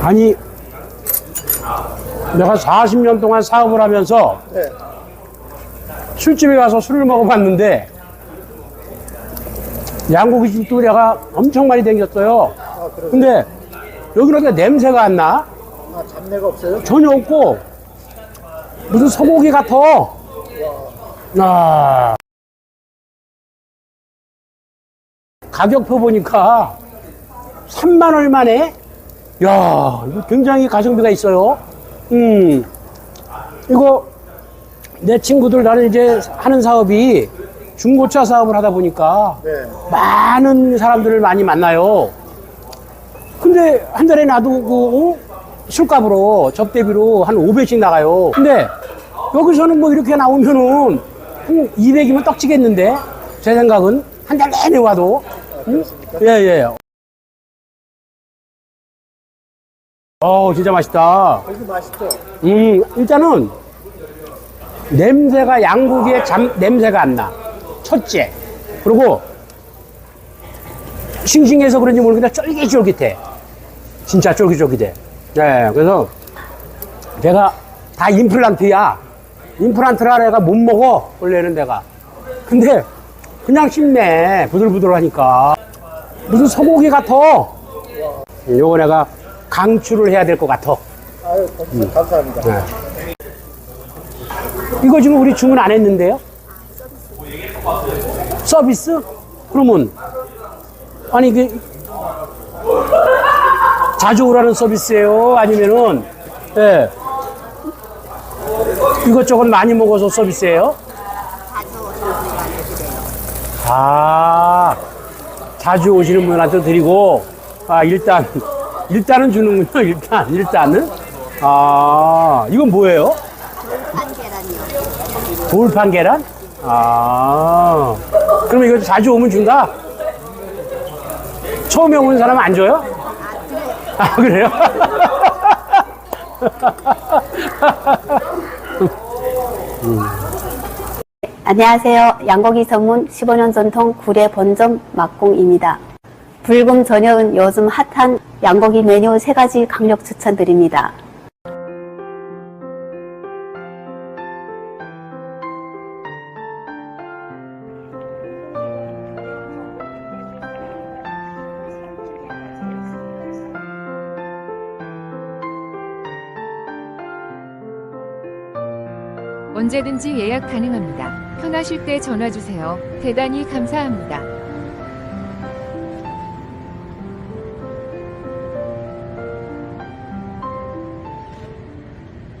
아니 내가 40년 동안 사업을 하면서 네. 술집에 가서 술을 먹어봤는데 양고기 집도 내가 엄청 많이 댕겼어요. 아, 근데 여기는 냄새가 안 나? 아, 잡내가 없어요? 전혀 없고 무슨 소고기 같아. 와. 아. 가격표 보니까 3만 얼마네? 야, 이거 굉장히 가성비가 있어요. 음, 이거 내 친구들 나는 이제 하는 사업이 중고차 사업을 하다 보니까 네. 많은 사람들을 많이 만나요. 근데 한 달에 나도 그 어? 술값으로 접대비로 한 500씩 나가요. 근데 여기서는 뭐 이렇게 나오면은 한 200이면 떡지겠는데 제 생각은 한 달 내내 와도 응? 예 예. 어 진짜 맛있다. 여기 맛있죠? 음, 일단은 냄새가 양고기의 잠, 냄새가 안 나. 첫째. 그리고 싱싱해서 그런지 모르겠는데 쫄깃쫄깃해. 진짜 쫄깃쫄깃해. 네, 그래서 내가 다 임플란트야. 임플란트라 내가 못 먹어. 원래는 내가. 근데 그냥 씹네. 부들부들하니까. 무슨 소고기 같아. 요거 내가 강추를 해야 될 것 같아. 아유, 감- 감사합니다. 네. 이거 지금 우리 주문 안 했는데요? 서비스? 그러면 아니 이게 자주 오라는 서비스예요? 아니면은 예 이것저것 많이 먹어서 서비스예요? 아 자주 오시는 분한테 드리고 아 일단 일단은 주는군요 일단 일단은 아 이건 뭐예요? 한 계란이요. 돌판 계란? 아 그럼 이거 자주 오면 준다? 처음에 오는 사람 안 줘요? 아 그래요? 안녕하세요. 양고기 전문 15년 전통 구례 본점 막공입니다. 불금 저녁은 요즘 핫한 양고기 메뉴 세가지 강력 추천드립니다. 언제든지 예약 가능합니다. 편하실 때 전화 주세요. 대단히 감사합니다.